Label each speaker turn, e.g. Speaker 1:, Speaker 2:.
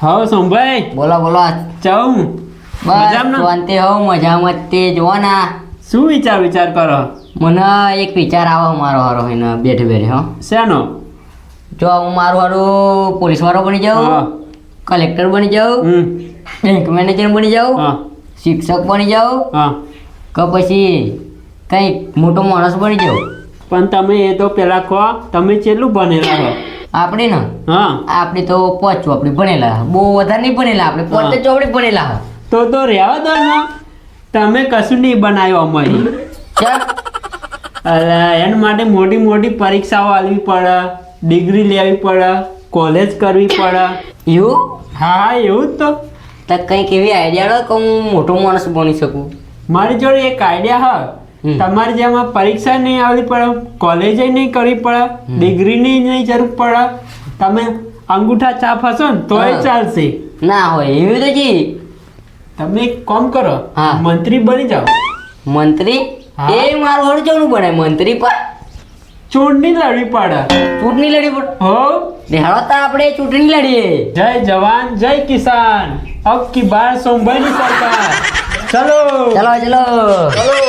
Speaker 1: હા સોમભાઈ.
Speaker 2: બોલો બોલો ચૌ
Speaker 1: મજામાં?
Speaker 2: શાંતિ હોવ મજામાં તે. જુઓ ના
Speaker 1: શું વિચાર વિચાર કરો?
Speaker 2: મને એક વિચાર આવો મારો હારો હોય બેઠે બેઠે હો.
Speaker 1: શેનો?
Speaker 2: જો હું મારું હારું પોલીસ વાળો બની
Speaker 1: હા.
Speaker 2: જાઉં કલેક્ટર બની જાઉં બેંક મેનેજર બની જાઉં
Speaker 1: હા.
Speaker 2: શિક્ષક બની જાઉં
Speaker 1: હા.
Speaker 2: કે પછી કંઈક મોટો માણસ બની જાઉં.
Speaker 1: પણ તમે એ તો પેલા કહો તમે કેટલું ભણેલા છો
Speaker 2: આપણે ને?
Speaker 1: હા.
Speaker 2: આપણે તો પાંચ ચોપડી ભણેલા બહુ વધારે નહીં ભણેલા આપણે પાંચ ચોપડી ભણેલા
Speaker 1: તો તો રહેવા દો ને. તમે કશું નહીં બનાવ્યો અમારી અરે એના માટે મોટી મોટી પરીક્ષાઓ આલવી પડે ડિગ્રી લેવી પડે કોલેજ કરવી પડે.
Speaker 2: એવું?
Speaker 1: હા એવું જ તો.
Speaker 2: કંઈક એવી આઈડિયા કે હું મોટો માણસ બની શકું.
Speaker 1: મારી જોડે એક આઈડિયા હ. તમારે જેમાં પરીક્ષા નહીં આવવી પડે કોલેજે નહીં કરવી પડે ડિગ્રી નહીં નહીં જરૂર પડે તમે અંગૂઠા છાપ હશો ને તોય ચાલશે.
Speaker 2: ના હોય એવું તો જી.
Speaker 1: તમે એક કામ કરો મંત્રી બની જાઓ.
Speaker 2: મંત્રી? એ મારું ચવડું બને મંત્રી પર.
Speaker 1: ચૂંટણી લડવી પડે.
Speaker 2: ચૂંટણી લડવી પડે?
Speaker 1: હો.
Speaker 2: દેહાડો આપણે ચૂંટણી લડીએ.
Speaker 1: જય જવાન જય કિસાન. અબ કી બાર સોમભાઈની સરકાર. ચલો.
Speaker 2: ચલો ચલો.
Speaker 1: ચલો.